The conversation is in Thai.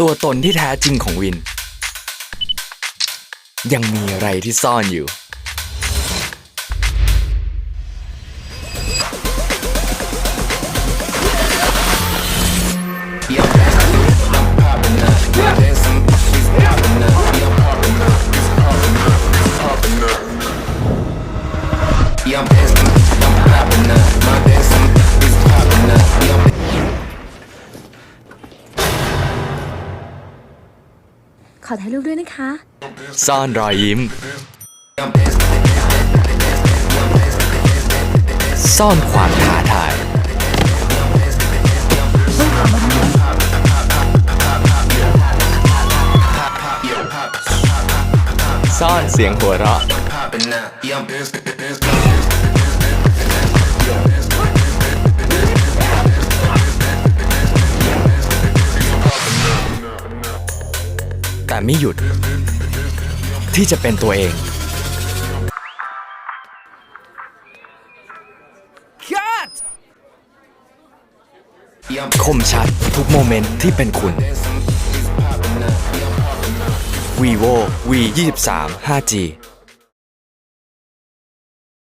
ตัวตนที่แท้จริงของวิน ยังมีอะไรที่ซ่อนอยู่ Yeah, I'm dancing, ขอถ่ายรูปด้วยนะคะ ซ่อนรอยยิ้ม ซ่อนความท้าทาย ซ่อนเสียงหัวเราะ แต่ไม่หยุด ที่จะเป็นตัวเอง Yeah, I'm คมชัดทุกโมเมนต์ที่เป็นคุณ dancing. It's popping up. Yeah, I'm popping up. vivo v 23 5g